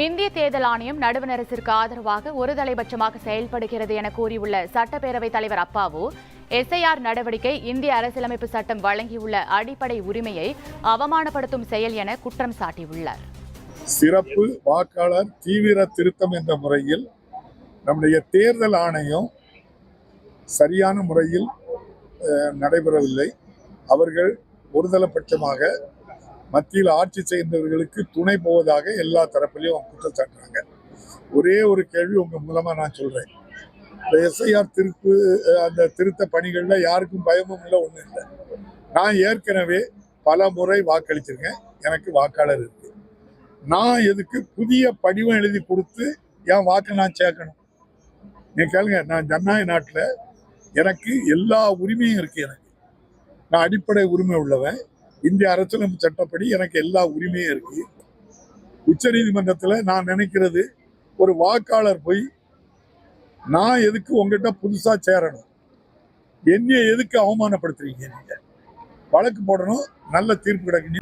இந்திய தேர்தல் ஆணையம் நடுவண் அரசிற்கு ஆதரவாக ஒருதலைபட்சமாக செயல்படுகிறது என கூறியுள்ள சட்டப்பேரவைத் தலைவர் அப்பாவு எஸ்ஐஆர் நடவடிக்கை இந்திய அரசியலமைப்பு சட்டம் வழங்கியுள்ள அடிப்படை உரிமையை அவமானப்படுத்தும் செயல் என குற்றம் சாட்டியுள்ளார். சிறப்பு வாக்காளர் தீவிர திருத்தம் என்ற முறையில் நம்முடைய தேர்தல் ஆணையம் சரியான முறையில் நடைபெறவில்லை. அவர்கள் ஒருதலைபட்சமாக மத்தியில் ஆட்சி செய்தவர்களுக்கு துணை போவதாக எல்லா தரப்பிலையும் குற்றம் சாட்டுறாங்க. ஒரே ஒரு கேள்வி உங்க மூலமா நான் சொல்றேன். இந்த எஸ்ஐஆர் திருப்பு அந்த திருத்த பணிகள்ல யாருக்கும் பயமும் இல்லை ஒண்ணும் இல்லை. நான் ஏற்கனவே பல முறை வாக்களிச்சிருக்கேன். எனக்கு வாக்காளர் இருக்கு. நான் எதுக்கு புதிய படிவம் எழுதி கொடுத்து என் வாக்கை நான் சேர்க்கணும்? நீ கேளுங்க நான் ஜனநாயக நாட்டில் எனக்கு எல்லா உரிமையும் இருக்கு எனக்கு. நான் அடிப்படை உரிமை உள்ளவன். இந்திய அரசியலமைப்பு சட்டப்படி எனக்கு எல்லா உரிமையும் இருக்கு. உச்ச நீதிமன்றத்தில் நான் நினைக்கிறது ஒரு வாக்காளர் போய் நான் எதுக்கு உங்ககிட்ட புதுசா சேரணும்? என்னைய எதுக்கு அவமானப்படுத்துறீங்க நீங்க? வழக்கு போடணும் நல்ல தீர்ப்பு கிடைக்கணும்.